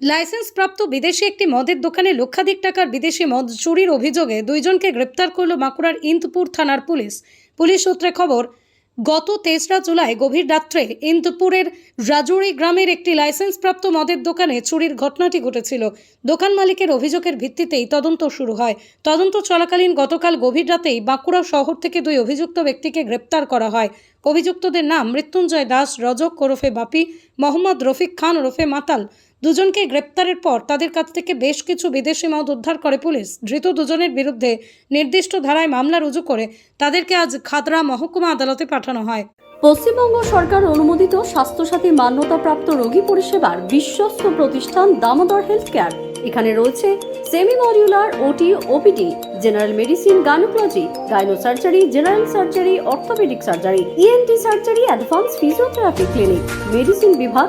লাইসেন্সপ্রাপ্ত বিদেশি একটি মদের দোকানে লক্ষাধিক টাকার বিদেশি মদ চুরির অভিযোগে দুইজনকে গ্রেপ্তার করল বাঁকুড়ার ইন্দপুর থানার পুলিশ। পুলিশ সূত্রে খবর, গত তেসরা জুলাই গভীর রাত্রে ইন্দপুরের রাজুরি গ্রামের একটি লাইসেন্সপ্রাপ্ত মদের দোকানে চুরির ঘটনাটি ঘটেছিল। দোকান মালিকের অভিযোগের ভিত্তিতেই তদন্ত শুরু হয়। তদন্ত চলাকালীন গতকাল গভীর রাতেই বাঁকুড়া শহর থেকে দুই অভিযুক্ত ব্যক্তিকে গ্রেপ্তার করা হয়। অভিযুক্তদের নাম মৃত্যুঞ্জয় দাস, রজক ওরফে বাপি, মোহাম্মদ রফিক খান ওরফে মাতাল। দুজনকে গ্রেপ্তারের পর তাদের কাছ থেকে বেশ কিছু বিদেশি মদ উদ্ধার করে পুলিশ। ধৃত দুজনের বিরুদ্ধে নির্দিষ্ট ধারায় মামলা রুজু করে তাদেরকে আজ খাদরা মহকুমা আদালতে পাঠানো হয়। পশ্চিমবঙ্গ সরকার অনুমোদিত স্বাস্থ্যসাথী মান্যতাপ্রাপ্ত রোগী পরিষেবার বিশ্বস্ত প্রতিষ্ঠান দামোদর হেলথ কেয়ার এখানে রয়েছে semi modular OT OPD general medicine, gynaecology gynae surgery general surgery, orthopaedic surgery ENT surgery, advance physiotherapy clinic, medicine বিভাগ